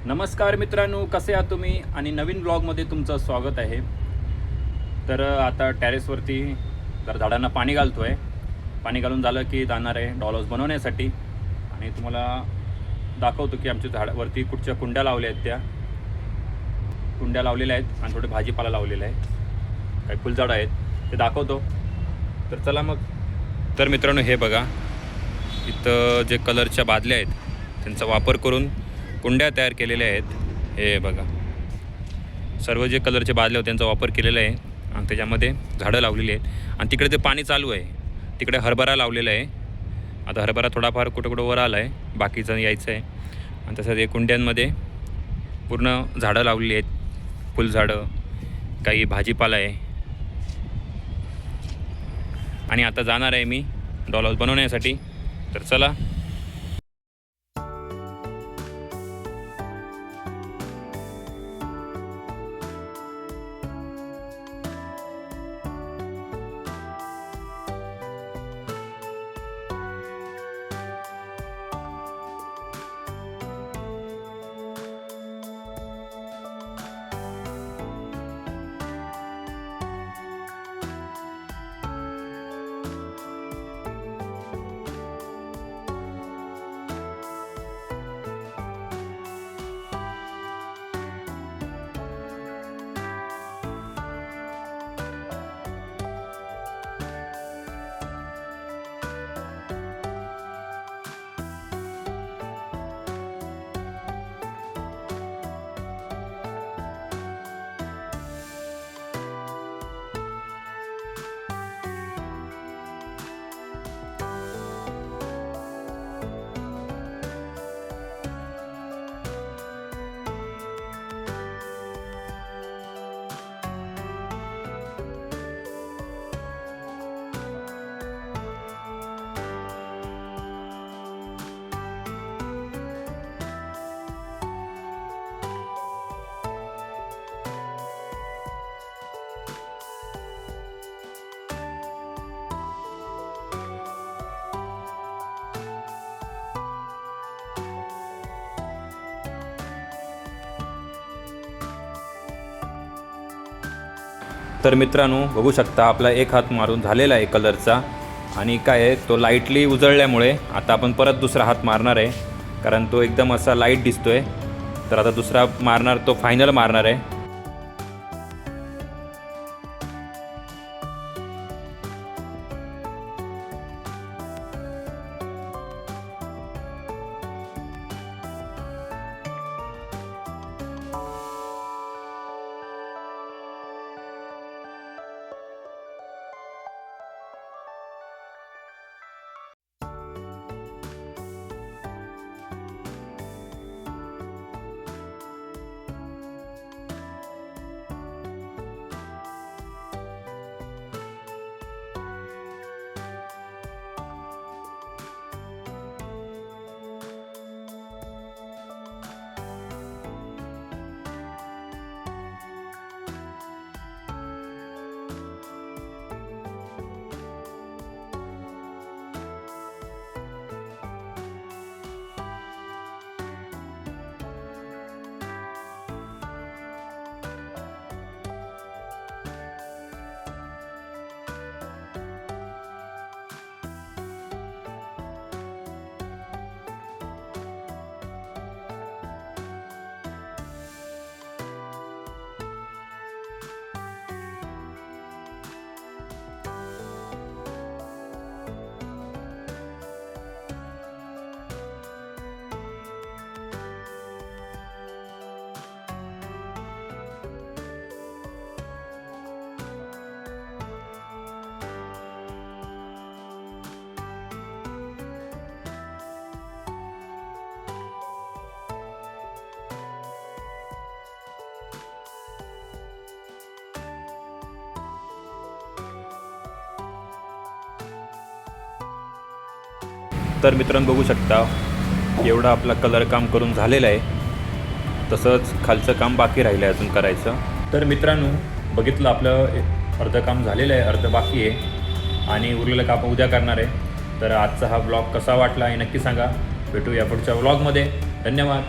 नमस्कार मित्रांनो कसे आहात तुम्ही? आणि नवीन ब्लॉगमध्ये तुमचं स्वागत आहे. तर आता टॅरेसवरती जर झाडांना पाणी घालतो आहे पाणी घालून झालं की जाणार आहे डॉलर्स बनवण्यासाठी. आणि तुम्हाला दाखवतो की आमच्या झाडावरती कुठच्या कुंड्या लावल्या आहेत त्या. कुंड्या लावलेल्या आहेत आणि थोडे भाजीपाला लावलेला आहे काही फुलझाडं आहेत ते दाखवतो. तर चला मग. तर मित्रांनो हे बघा. इथं जे कलरच्या बादल्या आहेत त्यांचा वापर करून कुंड्या तयार केलेल्या आहेत. हे बघा. सर्व जे कलरचे बादले होते त्यांचा वापर केलेला आहे. आणि त्याच्यामध्ये झाडं लावलेली आहेत. आणि तिकडे ते पाणी चालू आहे. तिकडे हरभरा लावलेला आहे. आता हरभरा थोडाफार कुठं कुठं वर आला आहे बाकीचं यायचं आहे आणि तसंच हे कुंड्यांमध्ये पूर्ण झाडं लावलेली आहेत. फुलझाडं काही भाजीपाला आहे. आणि आता जाणार आहे मी डॉल हाऊस बनवण्यासाठी. तर चला तर मित्रांनो बघू शकता आपला एक हात मारून झालेला आहे कलरचा. आणि काय आहे तो लाईटली उजळल्यामुळे आता आपण परत दुसरा हात मारणार आहे. कारण तो एकदम असा लाइट दिसतो आहे तर आता दुसरा मारणार तो फायनल मारणार आहे. तर मित्रांनो बघू शकता एवढं आपला कलर काम करून झालेलं आहे. तसंच खालचं काम बाकी राहिलं आहे अजून करायचं. तर मित्रांनो बघितलं आपलं ए- अर्धं काम झालेलं आहे अर्धं बाकी आहे. आणि उरलेलं काम उद्या करणार आहे. तर आजचा हा ब्लॉग कसा वाटला हे नक्की सांगा. भेटू या पुढच्या ब्लॉगमध्ये धन्यवाद.